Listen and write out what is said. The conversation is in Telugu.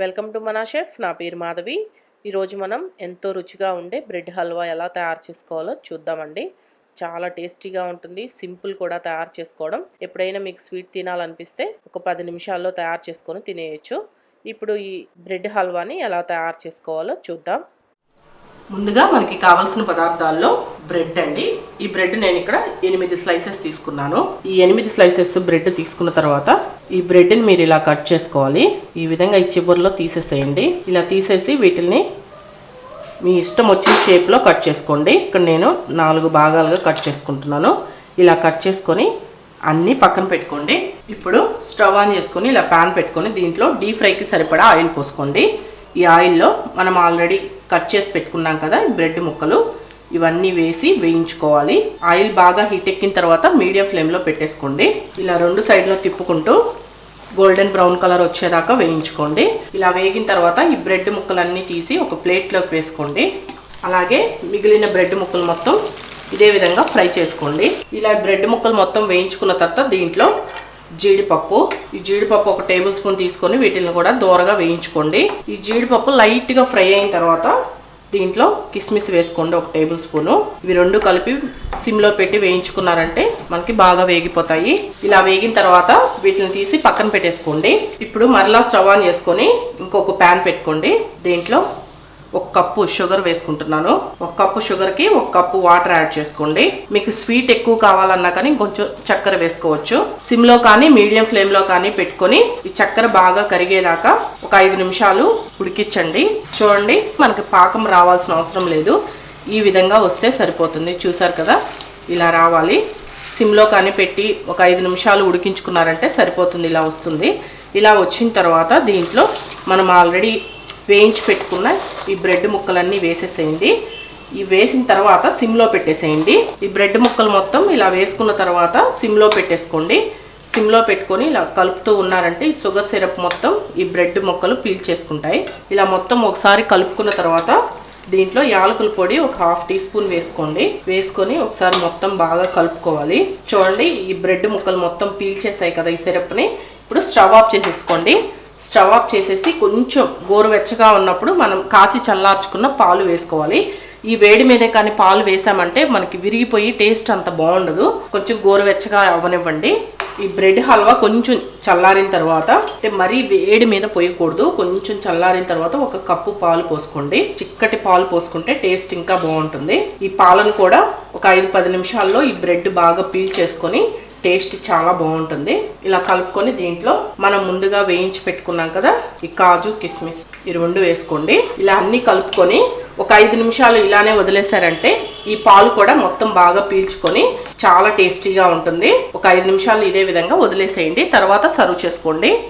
వెల్కమ్ టు మనా షెఫ్ నా పేరు మాధవి. ఈరోజు మనం ఎంతో రుచిగా ఉండే బ్రెడ్ హల్వా ఎలా తయారు చేసుకోవాలో చూద్దామండి. చాలా టేస్టీగా ఉంటుంది సింపుల్ కూడా తయారు చేసుకోవడం. ఎప్పుడైనా మీకు స్వీట్ తినాలనిపిస్తే ఒక పది నిమిషాల్లో తయారు చేసుకొని తినేయచ్చు. ఇప్పుడు ఈ బ్రెడ్ హల్వాని ఎలా తయారు చేసుకోవాలో చూద్దాం. ముందుగా మనకి కావాల్సిన పదార్థాల్లో బ్రెడ్ అండి. ఈ బ్రెడ్ నేను ఇక్కడ ఎనిమిది స్లైసెస్ తీసుకున్నాను. ఈ ఎనిమిది స్లైసెస్ బ్రెడ్ తీసుకున్న తర్వాత ఈ బ్రెడ్ని మీరు ఇలా కట్ చేసుకోవాలి. ఈ విధంగా ఈ చివరిలో తీసేసేయండి. ఇలా తీసేసి వీటిని మీ ఇష్టం వచ్చిన షేప్లో కట్ చేసుకోండి. ఇక్కడ నేను నాలుగు భాగాలుగా కట్ చేసుకుంటున్నాను. ఇలా కట్ చేసుకొని అన్నీ పక్కన పెట్టుకోండి. ఇప్పుడు స్టవ్ ఆన్ చేసుకొని ఇలా ప్యాన్ పెట్టుకొని దీంట్లో డీప్ ఫ్రైకి సరిపడా ఆయిల్ పోసుకోండి. ఈ ఆయిల్లో మనం ఆల్రెడీ కట్ చేసి పెట్టుకున్నాం కదా బ్రెడ్ ముక్కలు. ఇవన్నీ వేసి వేయించుకోవాలి. ఆయిల్ బాగా హీట్ ఎక్కిన తర్వాత మీడియం ఫ్లేమ్లో పెట్టేసుకోండి. ఇలా రెండు సైడ్లో తిప్పుకుంటూ గోల్డెన్ బ్రౌన్ కలర్ వచ్చేదాకా వేయించుకోండి. ఇలా వేగిన తర్వాత ఈ బ్రెడ్ ముక్కలన్నీ తీసి ఒక ప్లేట్లోకి వేసుకోండి. అలాగే మిగిలిన బ్రెడ్ ముక్కలు మొత్తం ఇదే విధంగా ఫ్రై చేసుకోండి. ఇలా బ్రెడ్ ముక్కలు మొత్తం వేయించుకున్న తర్వాత దీంట్లో జీడిపప్పు ఈ జీడిపప్పు ఒక టేబుల్ స్పూన్ తీసుకొని వీటిని కూడా దూరగా వేయించుకోండి. ఈ జీడిపప్పు లైట్గా ఫ్రై అయిన తర్వాత దీంట్లో కిస్మిస్ వేసుకోండి ఒక టేబుల్ స్పూను. ఇవి రెండు కలిపి సిమ్లో పెట్టి వేయించుకున్నారంటే మనకి బాగా వేగిపోతాయి. ఇలా వేగిన తర్వాత వీటిని తీసి పక్కన పెట్టేసుకోండి. ఇప్పుడు మరలా స్టవ్ ఆన్ చేసుకొని ఇంకొక ప్యాన్ పెట్టుకోండి. దీంట్లో ఒక కప్పు షుగర్ వేసుకుంటున్నాను. ఒక కప్పు షుగర్కి ఒక కప్పు వాటర్ యాడ్ చేసుకోండి. మీకు స్వీట్ ఎక్కువ కావాలన్నా కానీ కొంచెం చక్కెర వేసుకోవచ్చు. సిమ్లో కానీ మీడియం ఫ్లేమ్లో కానీ పెట్టుకొని ఈ చక్కెర బాగా కరిగేదాకా ఒక ఐదు నిమిషాలు ఉడికించండి. చూడండి మనకి పాకం రావాల్సిన అవసరం లేదు. ఈ విధంగా వస్తే సరిపోతుంది. చూసారు కదా? ఇలా రావాలి. సిమ్లో కానీ పెట్టి ఒక ఐదు నిమిషాలు ఉడికించుకున్నారంటే సరిపోతుంది ఇలా వస్తుంది. ఇలా వచ్చిన తర్వాత దీంట్లో మనం ఆల్రెడీ వేయించి పెట్టుకున్న ఈ బ్రెడ్ ముక్కలన్నీ వేసేసేయండి. ఈ వేసిన తర్వాత సిమ్లో పెట్టేసేయండి. ఈ బ్రెడ్ ముక్కలు మొత్తం ఇలా వేసుకున్న తర్వాత సిమ్లో పెట్టేసుకోండి. సిమ్లో పెట్టుకొని ఇలా కలుపుతూ ఉన్నారంటే ఈ షుగర్ సిరప్ మొత్తం ఈ బ్రెడ్ ముక్కలు పీల్చేసుకుంటాయి ఇలా మొత్తం ఒకసారి కలుపుకున్న తర్వాత దీంట్లో యాలకుల పొడి ఒక హాఫ్ టీ స్పూన్ వేసుకోండి. వేసుకొని ఒకసారి మొత్తం బాగా కలుపుకోవాలి. చూడండి ఈ బ్రెడ్ ముక్కలు మొత్తం పీల్చేసాయి కదా ఈ సిరప్ని. ఇప్పుడు స్టవ్ ఆఫ్ చేసేసుకోండి. స్టవ్ ఆఫ్ చేసేసి కొంచెం గోరువెచ్చగా ఉన్నప్పుడు మనం కాచి చల్లార్చుకున్న పాలు వేసుకోవాలి. ఈ వేడి మీదే కానీ పాలు వేసామంటే మనకి విరిగిపోయి టేస్ట్ అంత బాగుండదు. కొంచెం గోరువెచ్చగా అవ్వనివ్వండి ఈ బ్రెడ్ హల్వా కొంచెం చల్లారిన తర్వాత అంటే మరీ వేడి మీద పోయకూడదు. కొంచెం చల్లారిన తర్వాత ఒక కప్పు పాలు పోసుకోండి. చిక్కటి పాలు పోసుకుంటే టేస్ట్ ఇంకా బాగుంటుంది. ఈ పాలను కూడా ఒక ఐదు పది నిమిషాల్లో ఈ బ్రెడ్ బాగా పీల్ చేసుకొని టేస్ట్ చాలా బాగుంటుంది. ఇలా కలుపుకొని దీంట్లో మనం ముందుగా వేయించి పెట్టుకున్నాం కదా ఈ కాజు కిస్మిస్ ఈ రెండు వేసుకోండి. ఇలా అన్ని కలుపుకొని ఒక ఐదు నిమిషాలు ఇలానే వదిలేశారంటే ఈ పాలు కూడా మొత్తం బాగా పీల్చుకొని చాలా టేస్టీగా ఉంటుంది. ఒక ఐదు నిమిషాలు ఇదే విధంగా వదిలేసేయండి. తర్వాత సర్వ్ చేసుకోండి.